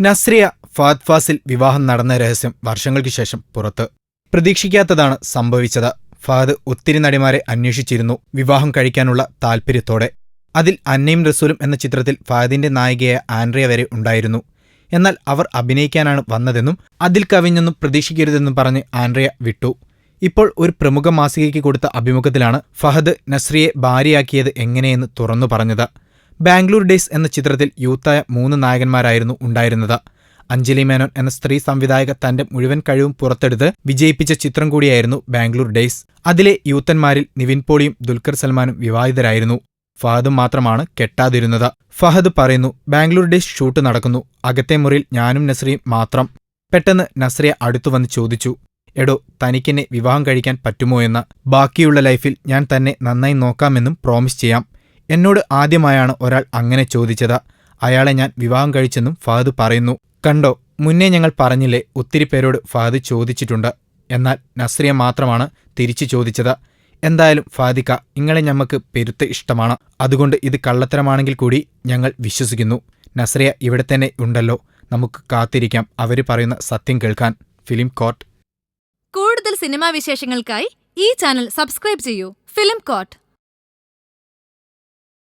നസ്രിയ ഫാദ് ഫാസിൽ വിവാഹം നടന്ന രഹസ്യം വർഷങ്ങൾക്ക് ശേഷം പുറത്ത്. പ്രതീക്ഷിക്കാത്തതാണ് സംഭവിച്ചത്. ഫഹദ് ഒത്തിരി നടിമാരെ അന്വേഷിച്ചിരുന്നു. വിവാഹം കഴിക്കാനുള്ള താൽപ്പര്യത്തോടെ അതിൽ അന്നയും റസൂലും എന്ന ചിത്രത്തിൽ ഫഹദിന്റെ നായികയായ ആൻഡ്രിയ വരെ ഉണ്ടായിരുന്നു. എന്നാൽ അവർ അഭിനയിക്കാനാണ് വന്നതെന്നും അതിൽ കവിഞ്ഞൊന്നും പ്രതീക്ഷിക്കരുതെന്നും പറഞ്ഞ് ആൻഡ്രിയ വിട്ടു. ഇപ്പോൾ ഒരു പ്രമുഖ മാസികയ്ക്ക് കൊടുത്ത അഭിമുഖത്തിലാണ് ഫഹദ് നസ്രിയെ ഭാര്യയാക്കിയത് എങ്ങനെയെന്ന് തുറന്നു പറഞ്ഞത്. ബാംഗ്ലൂർ ഡേയ്സ് എന്ന ചിത്രത്തിൽ യൂത്തായ മൂന്ന് നായകന്മാരായിരുന്നു ഉണ്ടായിരുന്നത്. അഞ്ജലി മേനോൻ എന്ന സ്ത്രീ സംവിധായക തന്റെ മുഴുവൻ കഴിവും പുറത്തെടുത്ത് വിജയിപ്പിച്ച ചിത്രം കൂടിയായിരുന്നു ബാംഗ്ലൂർ ഡേയ്സ്. അതിലെ യൂത്തന്മാരിൽ നിവിൻ പോളിയും ദുൽഖർ സൽമാനും വിവാഹിതരായിരുന്നു. ഫഹദും മാത്രമാണ് കെട്ടാതിരുന്നത്. ഫഹദ് പറയുന്നു ബാംഗ്ലൂർ ഡേയ്സ് ഷൂട്ട് നടക്കുന്നു. അകത്തെ മുറിയിൽ ഞാനും നസ്രിയും മാത്രം. പെട്ടെന്ന് നസ്രിയ അടുത്തു വന്ന് ചോദിച്ചു എടോ തനിക്കെന്നെ വിവാഹം കഴിക്കാൻ പറ്റുമോ എന്ന്. ബാക്കിയുള്ള ലൈഫിൽ ഞാൻ തന്നെ നന്നായി നോക്കാമെന്നും പ്രോമിസ് ചെയ്യാം. എന്നോട് ആദ്യമായാണ് ഒരാൾ അങ്ങനെ ചോദിച്ചത്. അയാളെ ഞാൻ വിവാഹം കഴിച്ചെന്നും ഫഹദ് പറയുന്നു. കണ്ടോ മുന്നേ ഞങ്ങൾ പറഞ്ഞില്ലേ ഒത്തിരി പേരോട് ഫഹദ് ചോദിച്ചിട്ടുണ്ട്. എന്നാൽ നസ്രിയ മാത്രമാണ് തിരിച്ചു ചോദിച്ചത്. എന്തായാലും ഫാദിക്ക ഇങ്ങളെ ഞമ്മക്ക് പെരുത്ത് ഇഷ്ടമാണ്. അതുകൊണ്ട് ഇത് കള്ളത്തരമാണെങ്കിൽ കൂടി ഞങ്ങൾ വിശ്വസിക്കുന്നു. നസ്രിയ ഇവിടെ തന്നെ ഉണ്ടല്ലോ. നമുക്ക് കാത്തിരിക്കാം. അവർ പറയുന്ന സത്യം കേൾക്കാൻ. Film court. കൂടുതൽ സിനിമാ വിശേഷങ്ങൾക്കായി ഈ ചാനൽ സബ്സ്ക്രൈബ് ചെയ്യൂ. Film coat